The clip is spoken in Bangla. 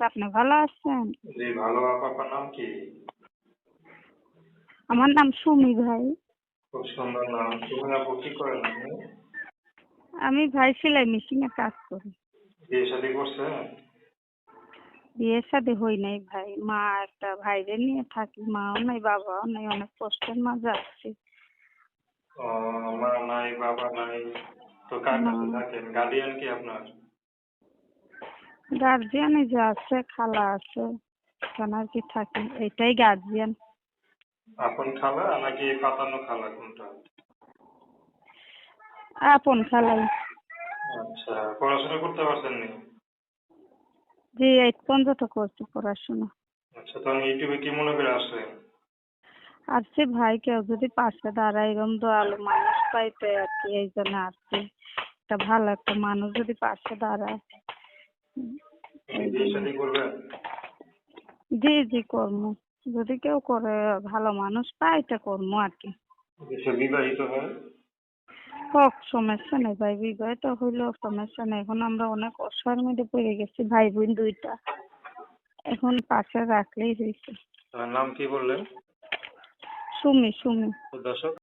আপনি ভালো আছেন? জি ভালো আপা আপনার নাম কি? আমার নাম সুমি ভাই। খুব সুন্দর নাম। সুমিন আপু কি করেন আপনি? আমি ভাই সেলাই মেশিনে কাজ করি। বিয়ে শাদী করছেন? বিয়ে শাদী হই নাই ভাই। মা একটা ভাইরে নিয়ে থাকি মাও নাই বাবাও নাই অনেক কষ্টের মাঝে আছি। মা নাই বাবা নাই। তো কার কাছে থাকেন? গার্ডিয়ান কি আপনার? গার্জিয়ানে যে আছে খালা আছে এখানে আর কি থাকি এটাই গার্জিয়ান আপন খালা নাকি পাতানো খালা কোনটা? আপন খালাই। আচ্ছা পড়াশোনা করতে পারছেন নি যে এইট পর্যন্ত করছি পড়াশোনা। আচ্ছা তখন ইউটিউবে কি মনে করে আসলেন আসছে ভাই কেউ যদি পাশে দাঁড়ায় এরকম দয়ালু মানুষ পাইতে আর কি এই জন্য আসছি একটা ভালো একটা মানুষ যদি পাশে দাঁড়ায়। জি জি কর্ম যদি কেউ করে ভালো মানুষ পায় এটা কর্ম আর কি। বিবাহিত হয়? হোক সমস্যা নেই ভাই বিবাহিত হইলেও সমস্যা নেই। এখন আমরা অনেক অসহায়ের মধ্যে পড়ে গেছি ভাই বোন দুইটা। এখন পাশে রাখলেই হয়েছে। নাম কি বললেন? সুমি সুমি। দর্শক।